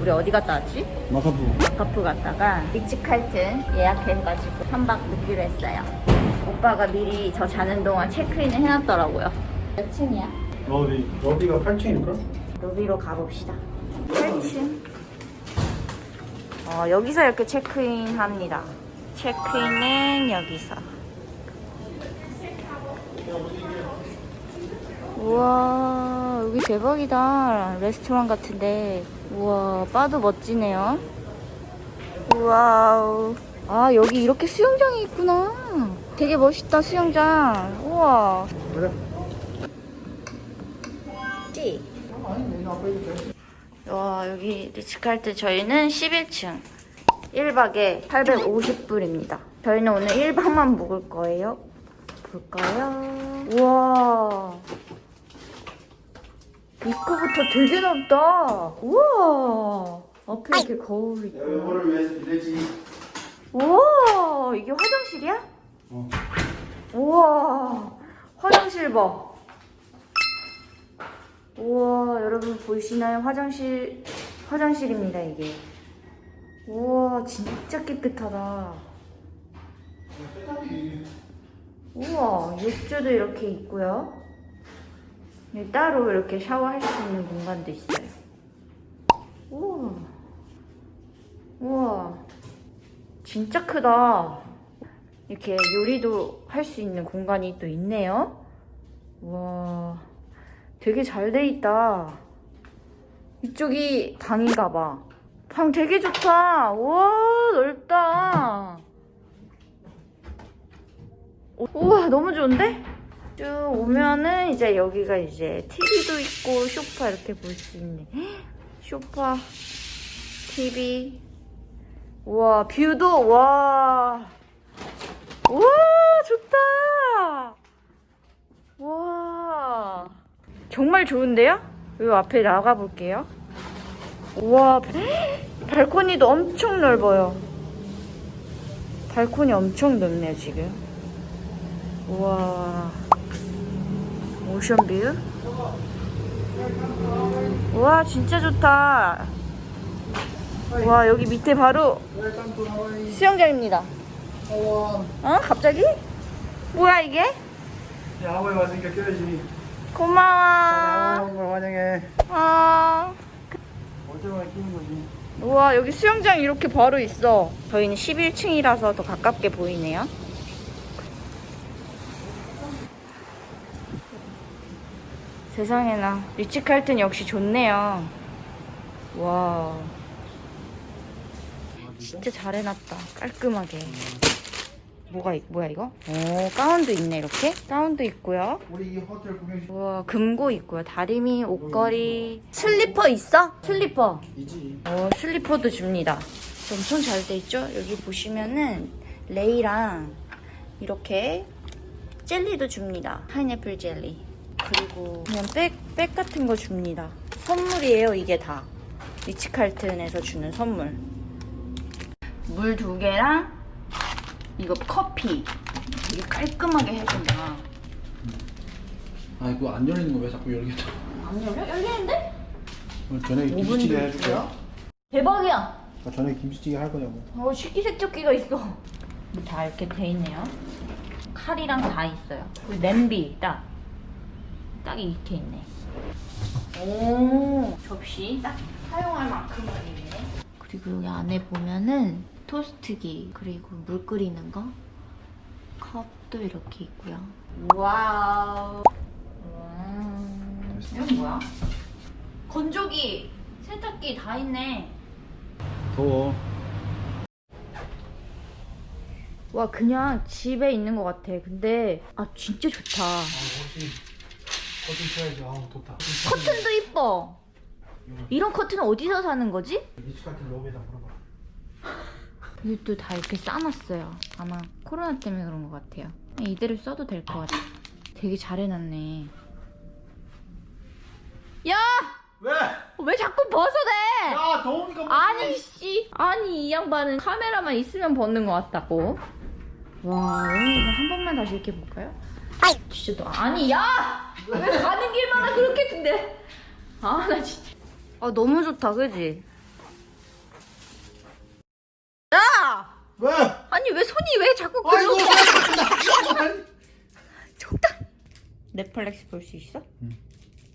우리 어디 갔다 왔지? 마카프 마카프 갔다가 리츠칼튼 예약해가지고 한박 묵기로 했어요. 오빠가 미리 저 자는 동안 체크인을 해놨더라고요. 몇 층이야? 어디 어디가 8층일까? 로비로 가봅시다. 8층. 어, 여기서 이렇게 체크인 합니다. 체크인은 여기서. 대박이다. 레스토랑 같은데. 우와, 바도 멋지네요. 우와우. 아, 여기 이렇게 수영장이 있구나. 되게 멋있다, 수영장. 우와. 그래 찌. 와 여기 리츠칼트 저희는 11층 1박에 850불입니다 저희는 오늘 1박만 묵을 거예요 볼까요? 우와 입구부터 되게 넓다. 우와. 앞에 이렇게 거울이 있고. 이거를 위해서 이래지. 우와 이게 화장실이야? 어. 우와 화장실 봐. 우와 여러분 보이시나요? 화장실 화장실입니다 이게. 우와 진짜 깨끗하다. 우와 욕조도 이렇게 있고요 따로 이렇게 샤워할 수 있는 공간도 있어요 우와 우와 진짜 크다 이렇게 요리도 할 수 있는 공간이 또 있네요. 와, 되게 잘 돼 있다. 이쪽이 방인가 봐. 방 되게 좋다. 와, 넓다. 오- 우와, 너무 좋은데? 쭉 오면은 이제 여기가 이제 TV도 있고 소파 이렇게 볼 수 있네. 소파, TV. 우와, 뷰도, 와. 우와 좋다 와 정말 좋은데요? 여기 앞에 나가 볼게요 우와 발코니도 엄청 넓어요 발코니 엄청 넓네요 지금 우와 오션뷰 우와 진짜 좋다 와 여기 밑에 바로 수영장입니다 어? 갑자기? 뭐야 이게? 야 하와이 왔으니까 껴야지 고마워. 환영해 어. 어쩌면 끼는 거지 우와 여기 수영장 이렇게 바로 있어. 저희는 11층이라서 더 가깝게 보이네요. 세상에나 리치칼튼 역시 좋네요. 와. 진짜 잘 해놨다. 깔끔하게. 뭐가 있, 뭐야 이거? 오 가운도 있네 이렇게. 가운도 있고요. 우와 금고 있고요 다리미 옷걸이 슬리퍼 있어? 슬리퍼 이지 어 슬리퍼도 줍니다 엄청 잘 돼 있죠? 여기 보시면은 레이랑 이렇게 젤리도 줍니다 파인애플 젤리 그리고 그냥 백, 백 같은 거 줍니다 선물이에요 이게 다 리치칼튼에서 주는 선물 물 두 개랑 이거 커피 되게 깔끔하게 해준다 아 이거 안 열리는 거 왜 자꾸 열리겠다 안 열려? 열리는데? 오늘 저녁에 김치찌개 해줄게요 대박이야. 아, 저녁에 김치찌개 할 거냐고 어, 식기세척기가 있어. 다 이렇게 돼 있네요. 칼이랑 다 있어요. 그리고 냄비 딱. 딱 이렇게 있네. 오, 접시 딱 사용할 만큼은 있네. 그리고 여기 안에 보면은 토스트기, 그리고 물 끓이는 거, 컵도 이렇게 있고요. 와우. 와. 이건 뭐야? 건조기, 세탁기 다 있네. 더워 와 그냥 집에 있는 것 같아. 근데 아 진짜 좋다. 아 커튼 쳐야지 아우 덥다 커튼도 이뻐. 이런 커튼은 어디서 사는 거지? 리치 같은 로비에다 물어봐 이것도 다 이렇게 싸놨어요. 아마 코로나 때문에 그런 것 같아요. 그냥 이대로 써도 될 것 같아. 되게 잘 해놨네. 야! 왜? 왜 자꾸 벗어내? 야 더우니까 뭐 아니 씨 아니 이 양반은 카메라만 있으면 벗는 것 같다고 와 여기 한 번만 다시 이렇게 볼까요? 진짜 너 아니 야 왜 가는 길마다 그렇게 든대? 아, 나 진짜. 아, 너무 좋다, 그지? 야! 왜? 아니, 왜 손이 왜 자꾸 아이고. 그렇게. 적당. 넷플릭스 볼 수 있어? 응.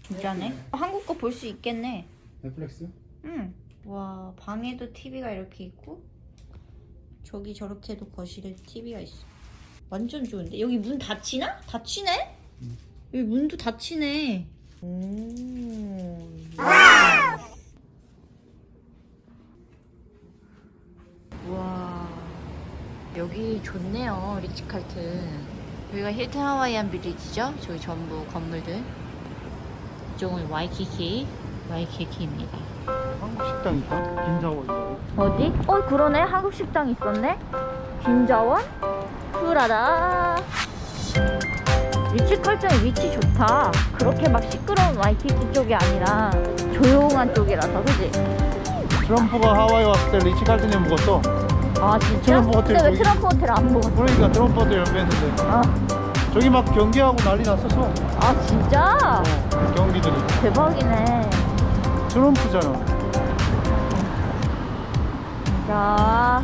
진짜네. 아, 한국 거 볼 수 있겠네. 넷플릭스? 응. 와, 방에도 TV가 이렇게 있고, 저기 저렇게도 거실에 TV가 있어. 완전 좋은데? 여기 문 닫히나? 닫히네? 응. 여기 문도 닫히네. 오. 와 여기 좋네요 리치칼튼. 여기가 힐튼 하와이안 빌리지죠? 저기 전부 건물들. 이쪽은 와이키키, 와이키키입니다. 한국 식당 있다. 김자원 이거. 어디? 어 그러네 한국 식당 있었네 김자원 쿨하다 리치컬튼 위치 좋다 그렇게 막 시끄러운 와이키키 쪽이 아니라 조용한 쪽이라서 그지? 트럼프가 하와이 왔을 때 리치 칼튼에 묵었어. 아 진짜? 트럼프 호텔 근데 왜 트럼프 호텔 안 먹었어? 그러니까 트럼프 호텔 옆에 있는데 아, 저기 막 경기하고 난리 났었어. 아 진짜? 어, 경기들이. 대박이네 트럼프잖아. 자